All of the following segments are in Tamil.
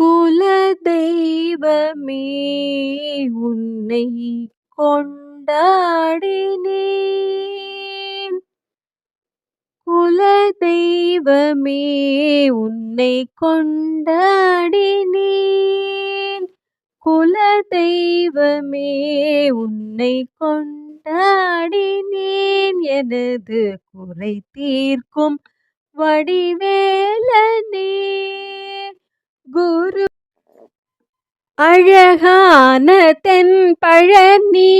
குல தெய்வமே உன்னை கொண்டாடினேன். குல தெய்வமே உன்னை கொண்டாடினேன். குல தெய்வமே உன்னை கொண்டாடினேன். எனது குறை தீர்க்கும் வடிவேலனே. குரு அழகான தென் பழனி.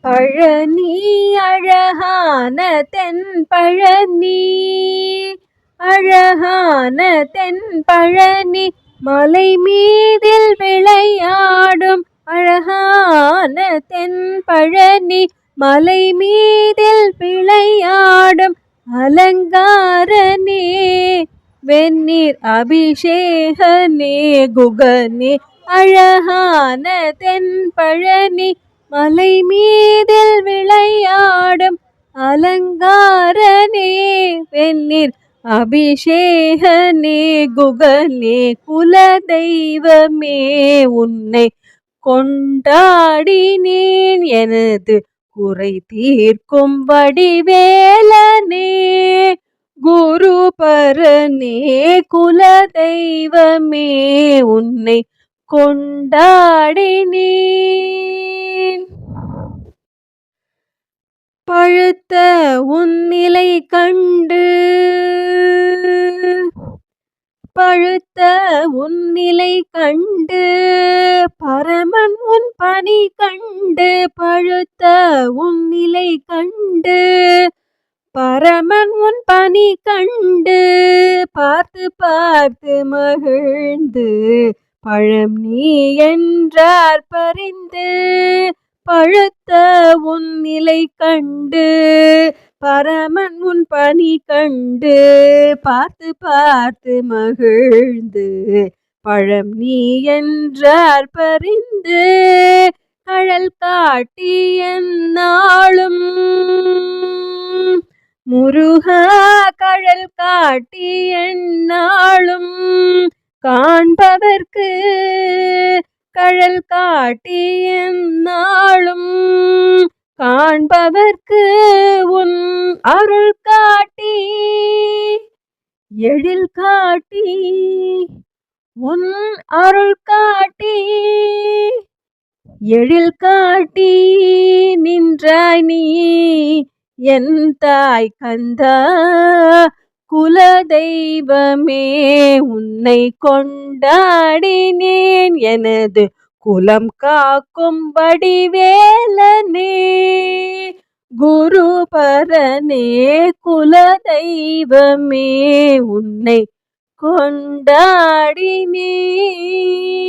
பழனி அழகான தென் பழனி. அழகான தென் பழனி மலை மீதில் விளையாடும் அழகான தென் பழனி மலை மீதில் விளையாடும் வெந்நீர் அபிஷேகனே குகனே அழகான தென்பழனி மலை மீதில் விளையாடும் அலங்காரனே வெந்நீர் அபிஷேகனே குகனே குல தெய்வமே உன்னை கொண்டாடினேன் எனது குறை தீர்க்கும் வடிவேலனே. குரு பரனே குல தெய்வமே உன்னை கொண்டாடினேன். பழுத்த உன்னிலை கண்டு பழுத்த உன்னிலை கண்டு பரமன் உன் பணி கண்டு பழுத்த உன்னிலை கண்டு பரமன் உன் பணி கண்டு பார்த்து பார்த்து மகிழ்ந்து. பழம் நீ என்றார் பறிந்து பழுத்த உன் நிலை கண்டு. பரமன் உன் பணி கண்டு பார்த்து பார்த்து மகிழ்ந்து. பழம் நீ என்றார் பறிந்து கழல் காட்டி என்னாலும் முருகா கழல் காட்டி என்னாலும் காண்பதற்கு கழல் காட்டி என்னாலும் காண்பதற்கு உன் அருள் காட்டி எழில் காட்டி உன் அருள் காட்டி எழில் காட்டி நின்றாய் நீ என் தாய் கந்தா குல தெய்வமே உன்னை கொண்டாடினேன் எனது குலம் காக்கும் வடிவேலனே. குரு பரனே குல தெய்வமே உன்னை கொண்டாடினேன்.